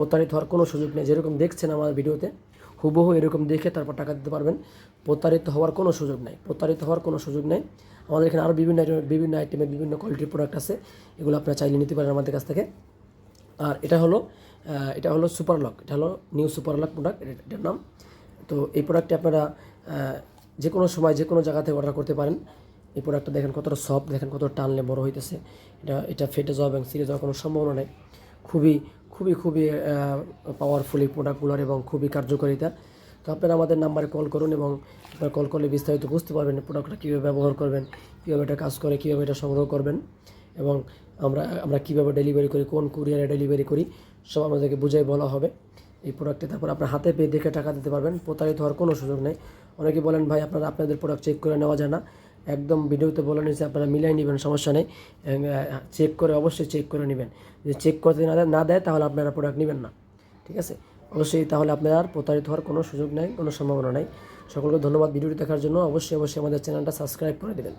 প্রতারিত হওয়ার কোনো সুযোগ নেই। যেরকম দেখছেন আমার ভিডিওতে, হুবহু এরকম দেখে তারপর টাকা দিতে পারবেন। প্রতারিত হওয়ার কোনো সুযোগ নেই। প্রতারিত হওয়ার কোনো সুযোগ নেই। আমাদের এখানে আরও বিভিন্ন বিভিন্ন আইটেমের বিভিন্ন কোয়ালিটির প্রোডাক্ট আছে। এগুলো আপনারা চাইলে নিতে পারেন আমাদের কাছ থেকে। আর এটা হলো এটা হলো সুপার লক এটা হলো নিউ সুপার লক প্রোডাক্ট এটার নাম। তো এই প্রোডাক্টটি আপনারা যে কোনো সময় যে কোনো জায়গা থেকে অর্ডার করতে পারেন। এই প্রোডাক্টটা দেখেন কতটা সফট দেখেন কতটা টানলে বড় হইতেছে। এটা এটা ফেটে যাওয়া এবং সিরিজ যাওয়ার কোনো সম্ভাবনা নেই। খুবই খুবই খুবই পাওয়ারফুল এই প্রোডাক্টগুলোর এবং খুবই কার্যকারিতা তো আপনারা আমাদের নাম্বারে কল করুন এবং আপনারা কল করলে বিস্তারিত বুঝতে পারবেন প্রোডাক্টটা কীভাবে ব্যবহার করবেন, কীভাবে এটা কাজ করে, কীভাবে এটা সংগ্রহ করবেন এবং আমরা আমরা কীভাবে ডেলিভারি করি, কোন কুরিয়ারে ডেলিভারি করি, সব আমাদেরকে বুঝাই বলা হবে এই প্রোডাক্টে তারপর আপনার হাতে পেয়ে দেখে টাকা দিতে পারবেন, প্রতারিত হওয়ার কোনো সুযোগ নেই। অনেকে বলেন, ভাই, আপনারা আপনাদের প্রোডাক্ট চেক করে নেওয়া যায় না। একদম ভিডিওতে বলে নিয়েছে আপনারা মিলাই নেবেন, সমস্যা নেই। চেক করে অবশ্যই চেক করে নেবেন। যদি চেক করতে না দেয় না দেয়, তাহলে আপনারা প্রোডাক্ট নেবেন না। ঠিক আছে? অবশ্যই তাহলে আপনার প্রতারিত হওয়ার কোনো সুযোগ নেই, কোনো সম্ভাবনা নেই। সকলকে ধন্যবাদ ভিডিওটি দেখার জন্য। অবশ্যই অবশ্যই আমাদের চ্যানেলটা সাবস্ক্রাইব করে দেবেন।